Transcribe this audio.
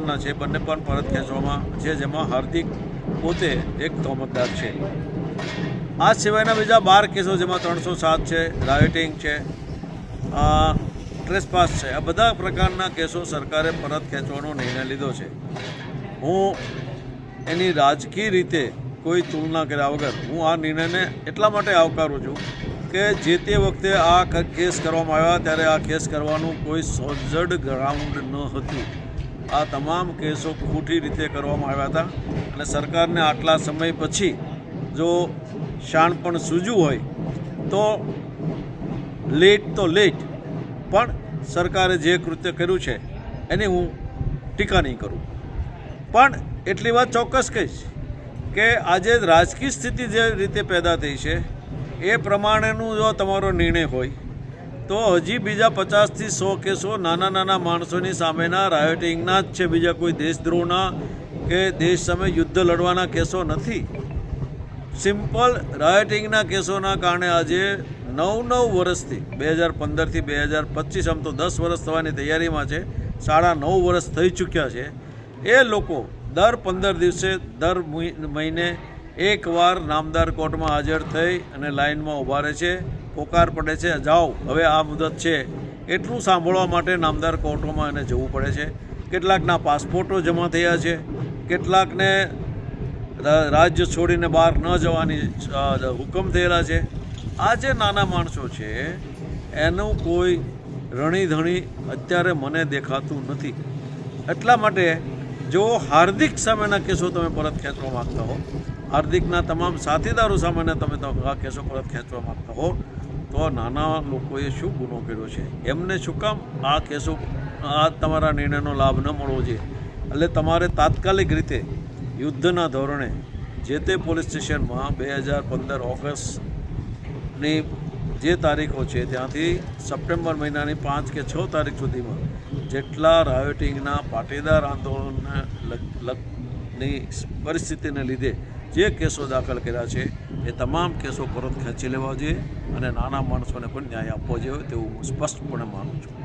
ના છે, બંને પણ પરત ખેંચવામાં છે, જેમાં હાર્દિક પોતે એક તોમતદાર છે. આ સિવાયના બીજા બાર કેસો જેમાં ત્રણસો સાત છે, રાયોટિંગ છે ટ્રેસપાસ છે, આ બધા પ્રકારના કેસો સરકારે પરત ખેંચવાનો નિર્ણય લીધો છે. હું એની રાજકીય રીતે કોઈ તુલના કર્યા વગર હું આ નિર્ણયને એટલા માટે આવકારું છું કે જે તે વખતે આ કેસ કરવામાં આવ્યા, ત્યારે આ કેસ કરવાનું કોઈ સોજડ ગ્રાઉન્ડ ન હતું. આ તમામ કેસો ખોટી રીતે કરવામાં આવ્યા હતા અને સરકારને આટલા સમય પછી જો શાણપણ સૂજ્યું હોય તો લેટ તો લેટ, પણ સરકારે જે કૃત્ય કર્યું છે એની હું ટીકા નહીં કરું. પણ એટલી વાત ચોક્કસ કહીશ કે આજે રાજકીય સ્થિતિ જે રીતે પેદા થઈ છે, એ પ્રમાણેનું જો તમારો નિર્ણય હોય તો હજી બીજા પચાસથી સો કેસો નાના નાના માણસોની સામેના રાયોટિંગના જ છે. બીજા કોઈ દેશદ્રોહના કે દેશ સામે યુદ્ધ લડવાના કેસો નથી. સિમ્પલ રાયોટિંગના કેસોના કારણે આજે નવ નવ વર્ષથી, બે હજાર પંદરથી બે હજાર પચીસ આમ તો દસ વર્ષ થવાની તૈયારીમાં છે. સાડા નવ વર્ષ થઈ ચૂક્યા છે. એ લોકો દર પંદર દિવસે, દર મહિને એકવાર નામદાર કોર્ટમાં હાજર થઈ અને લાઇનમાં ઊભા રહે છે. પોકાર પડે છે, જાઓ, હવે આ મુદત છે. એટલું સાંભળવા માટે નામદાર કોર્ટોમાં એને જવું પડે છે. કેટલાકના પાસપોર્ટો જમા થયા છે. કેટલાકને રાજ્ય છોડીને બહાર ન જવાની હુકમ થયેલા છે. આ જે નાના માણસો છે, એનું કોઈ રણીધણી અત્યારે મને દેખાતું નથી. એટલા માટે જો હાર્દિક સામેના કેસો તમે પરત ખેંચવા માગતા હો, હાર્દિકના તમામ સાથીદારો સામેના તમે આ કેસો પરત ખેંચવા માગતા હો તો નાના લોકોએ શું ગુનો કર્યો છે? એમને શું કામ આ કેસો, આ તમારા નિર્ણયનો લાભ ન મળવો જોઈએ? એટલે તમારે તાત્કાલિક રીતે યુદ્ધના ધોરણે જે તે પોલીસ સ્ટેશનમાં બે હજાર પંદર ઓગસ્ટની જે તારીખો છે, ત્યાંથી સપ્ટેમ્બર મહિનાની પાંચ કે છ તારીખ સુધીમાં જેટલા રાયોટિંગના પાટીદાર આંદોલનને લગ- પરિસ્થિતિને લીધે જે કેસો દાખલ કર્યા છે, એ તમામ કેસો પરત ખેંચી લેવા જોઈએ અને નાના માણસોને પણ ન્યાય આપવો જોઈએ તેવું હું સ્પષ્ટપણે માનું છું.